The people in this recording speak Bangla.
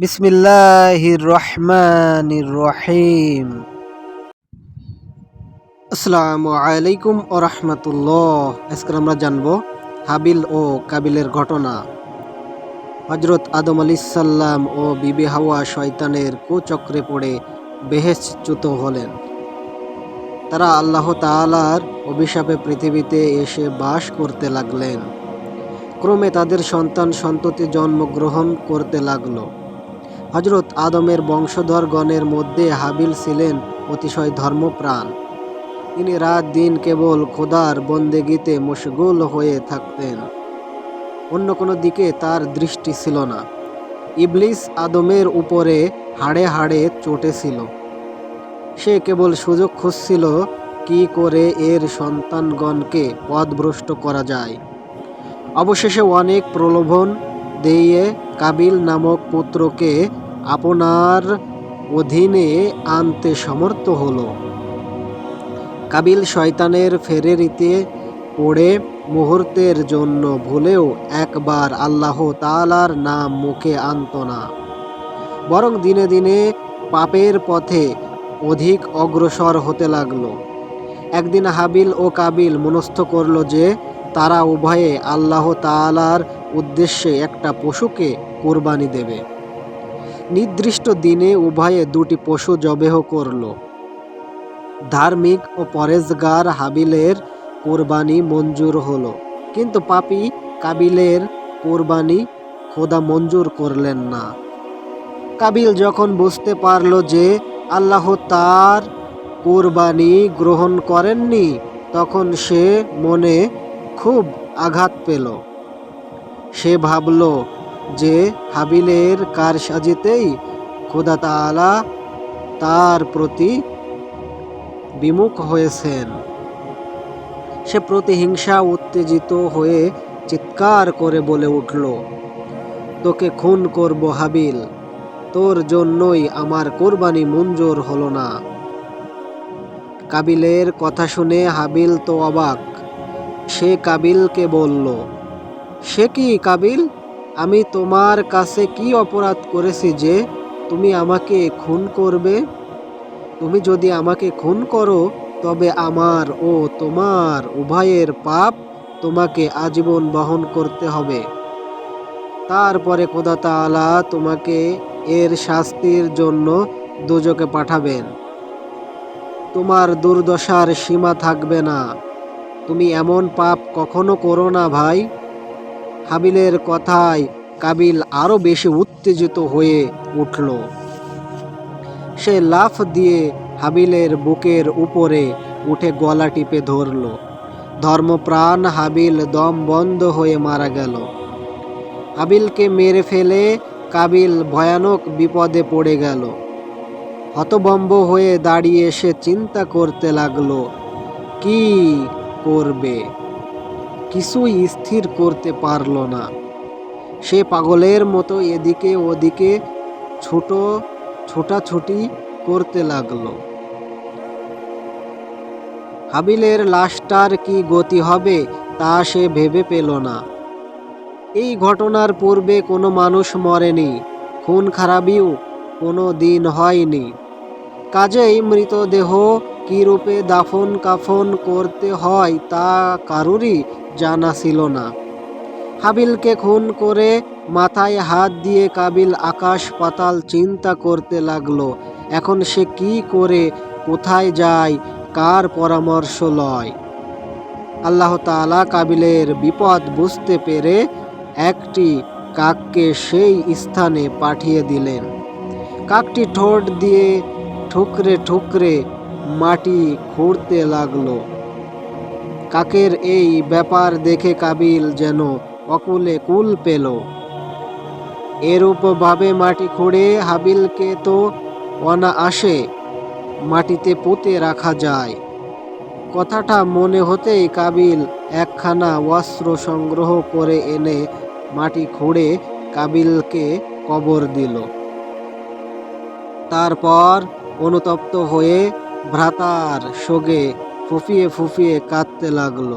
বিসমিল্লাহির রহমানির রহিম। আসসালামু আলাইকুম ও রহমতুল্লাহ। আজকে আমরা জানব হাবিল ও কাবিলের ঘটনা। হজরত আদম আলিসাল্লাম ও বিবি হাওয়া শয়তানের কুচক্রে পড়ে বেহেচ্যুত হলেন। তারা আল্লাহ তাআলার অভিশাপে পৃথিবীতে এসে বাস করতে লাগলেন। ক্রমে তাদের সন্তান সন্ততি জন্মগ্রহণ করতে লাগল। হজরত আদমের বংশধরগণের মধ্যে হাবিল ছিলেন অতিশয় ধর্মপ্রাণ। তিনি রাত দিন কেবল খোদার বন্দেগীতে মশগুল হয়ে থাকতেন। অন্য কোনো দিকে তার দৃষ্টি ছিল না। ইবলিস আদমের উপরে হাড়ে হাড়ে চটেছিল সে কেবল সুযোগ খুঁজছিল কি করে এর সন্তানগণকে পথভ্রষ্ট করা যায়। অবশেষে অনেক প্রলোভন দিয়ে কাবিল নামক পুত্রকে আপনার অধীনে আনতে সমর্থ হলো। কাবিল শয়তানের ফেরেরিতে পড়ে মুহূর্তের জন্য ভুলেও একবার আল্লাহ তালার নাম মুখে আনত না। বরং দিনে দিনে পাপের পথে অধিক অগ্রসর হতে লাগল। একদিন হাবিল ও কাবিল মনস্থ করল যে তারা উভয়ে আল্লাহ তালার উদ্দেশ্যে একটা পশুকে কোরবানি দেবে। নির্দিষ্ট দিনে উভয়ে দুটি পশু জবেহ করল। ধার্মিক ও পরেজগার হাবিলের কোরবানি মঞ্জুর হলো। কিন্তু পাপি কাবিলের কোরবানি খোদা মঞ্জুর করলেন না। কাবিল যখন বুঝতে পারল যে আল্লাহ তার কোরবানি গ্রহণ করেননি, তখন সে মনে খুব আঘাত পেল। সে ভাবল যে হাবিলের কারসাজিতেই খোদা তাআলা তার প্রতি বিমুখ হয়েছেন। সে প্রতিহিংসা উত্তেজিত হয়ে চিৎকার করে বলে উঠল, তোকে খুন করব হাবিল, তোর জন্যই আমার কোরবানি মঞ্জুর হলো না। কাবিলের কথা শুনে হাবিল তো অবাক। সে কাবিলকে বলল, সে কি কাবিল? আমি তোমার কাছে কি অপরাধ করেছি যে তুমি আমাকে খুন করবে? তুমি যদি আমাকে খুন করো, তবে আমার ও তোমার উভয়ের পাপ তোমাকে আজীবন বহন করতে হবে। তারপরে খোদা তাআলা তোমাকে এর শাস্তির জন্য দুজকে পাঠাবেন। তোমার দুর্দশার সীমা থাকবে না। তুমি এমন পাপ কখনো করো না ভাই। হাবিলের কথায় কাবিল আরও বেশি উত্তেজিত হয়ে উঠল। সে লাফ দিয়ে হাবিলের বুকের উপরে উঠে গলা টিপে ধরল। ধর্মপ্রাণ হাবিল দম বন্ধ হয়ে মারা গেল। হাবিলকে মেরে ফেলে কাবিল ভয়ানক বিপদে পড়ে গেল। হতবম্ব হয়ে দাঁড়িয়ে সে চিন্তা করতে লাগল, কি করবে? কিছুই স্থির করতে পারল না। সে পাগলের মতো এদিকে ওদিকে ছোট ছোটাছুটি করতে লাগল। হাবিলের লাশটার কি গতি হবে তা সে ভেবে পেল না। এই ঘটনার পূর্বে কোনো মানুষ মরেনি, খুন খারাপিও কোনো দিন হয়নি। কাজেই মৃতদেহ কী রূপে দাফন কাফন করতে হয় তা কারুরই জানা ছিল না। হাবিলকে খুন করে মাথায় হাত দিয়ে কাবিল আকাশ পাতাল চিন্তা করতে লাগল, এখন সে কি করে, কোথায় যায়, কার পরামর্শ লয়? আল্লাহ তালা কাবিলের বিপদ বুঝতে পেরে একটি কাককে সেই স্থানে পাঠিয়ে দিলেন। কাকটি ঠোঁট দিয়ে ঠুকরে ঠুকরে মাটি খুঁড়তে লাগল। কাকের এই ব্যাপার দেখে কাবিল যেন অকুলে কুল পেল। এরূপভাবে মাটি খুঁড়ে হাবিলকে তো অনা আসে মাটিতে পুঁতে রাখা যায়। কথাটা মনে হতেই কাবিল একখানা অস্ত্র সংগ্রহ করে এনে মাটি খুঁড়ে কাবিলকে কবর দিল। তারপর অনুতপ্ত হয়ে ভ্রাতার শোকে ফুফিয়ে ফুফিয়ে কাঁদতে লাগল।